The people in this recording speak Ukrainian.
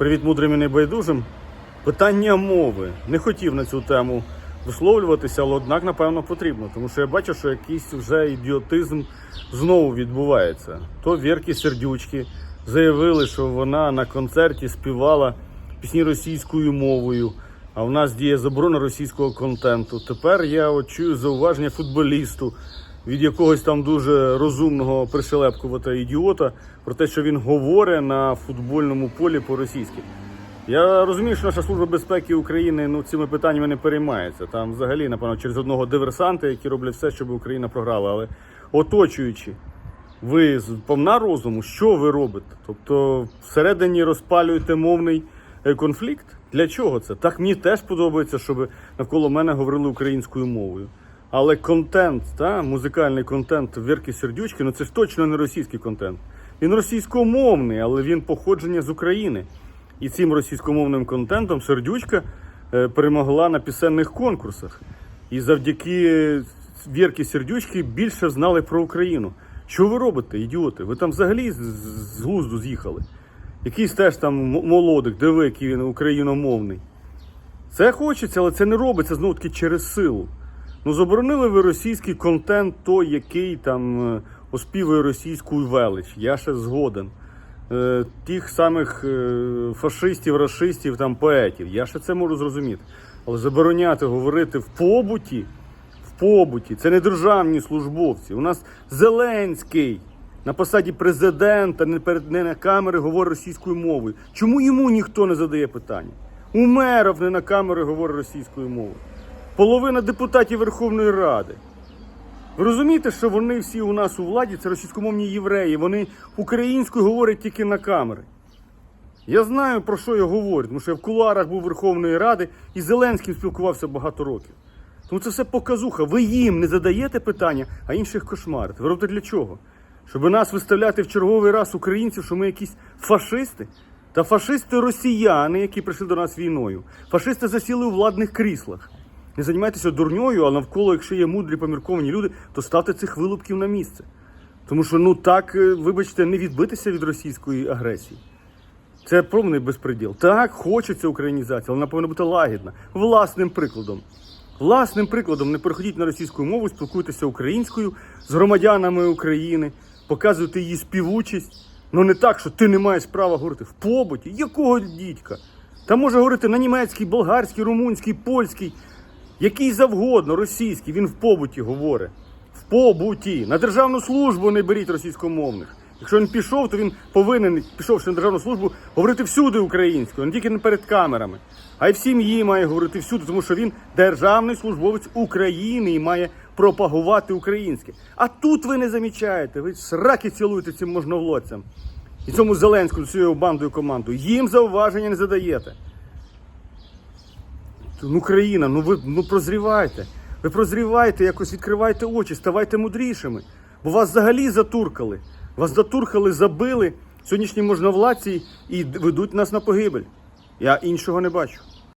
Привіт мудрим і небайдужим. Питання мови. Не хотів на цю тему висловлюватися, але однак, напевно, потрібно. Тому що я бачу, що якийсь вже ідіотизм знову відбувається. То Вірки Сердючки заявили, що вона на концерті співала пісні російською мовою, а в нас діє заборона російського контенту. Тепер я чую зауваження футболісту від якогось там дуже розумного пришелепкувата ідіота про те, що він говорить на футбольному полі по-російськи. Я розумію, що наша служба безпеки України ну, цими питаннями не переймається. Там взагалі, напевно, через одного диверсанта, які роблять все, щоб Україна програла. Але оточуючи, ви з повна розуму, що ви робите? Тобто всередині розпалюєте мовний е, конфлікт? Для чого це? Так мені теж подобається, щоб навколо мене говорили українською мовою. Але контент, та, музикальний контент Вірки Сердючки, ну це ж точно не російський контент. Він російськомовний, але він походження з України. І цим російськомовним контентом Сердючка е, перемогла на пісенних конкурсах. І завдяки Вірки Сердючки більше знали про Україну. Що ви робите, ідіоти? Ви там взагалі з- глузду з'їхали. Якийсь теж там молодик, диви, який він україномовний. Це хочеться, але це не робиться знову таки через силу. Ну, заборонили ви російський контент, той, який там е, оспівує російську велич. Я ще згоден. Е, тих самих е, фашистів, расистів, там, поетів. Я ще це можу зрозуміти. Але забороняти говорити в побуті, в побуті, це не державні службовці. У нас Зеленський на посаді президента, не перед не на камери говорить російською мовою. Чому йому ніхто не задає питання? Умеров не на камери говорить російською мовою. Половина депутатів Верховної Ради. Ви розумієте, що вони всі у нас у владі це російськомовні євреї. Вони українською говорять тільки на камери. Я знаю, про що я говорю, тому що я в кулуарах був Верховної Ради і Зеленським спілкувався багато років. Тому це все показуха. Ви їм не задаєте питання, а інших кошмарите. Ви робите для чого? Щоб нас виставляти в черговий раз українців, що ми якісь фашисти? Та фашисти росіяни, які прийшли до нас війною. Фашисти засіли у владних кріслах. Не займайтеся дурньою, а навколо, якщо є мудрі помірковані люди, то ставте цих вилупків на місце. Тому що, ну так, е, вибачте, не відбитися від російської агресії. Це повний безпреділ. Так, хочеться українізація, вона повинна бути лагідна. Власним прикладом. Власним прикладом не переходіть на російську мову, спілкуйтеся українською з громадянами України, показуйте її співучість. Ну не так, що ти не маєш права говорити в побуті. Якого дідька? Та може говорити на німецький, болгарський, румунський, польський, який завгодно, російський, він в побуті говорить. В побуті. На державну службу не беріть російськомовних. Якщо він пішов, то він повинен, пішовши на державну службу, говорити всюди українською, не тільки не перед камерами, а й в сім'ї має говорити всюди, тому що він державний службовець України і має пропагувати українське. А тут ви не замічаєте, ви сраки цілуєте цим можновладцям. І цьому Зеленському, цією бандою командою. Їм зауваження не задаєте. Ну, країна, ну ви ну прозрівайте. Ви прозрівайте, якось відкривайте очі, ставайте мудрішими. Бо вас взагалі затуркали. Вас затуркали, забили сьогоднішні можновладці і ведуть нас на погибель. Я іншого не бачу.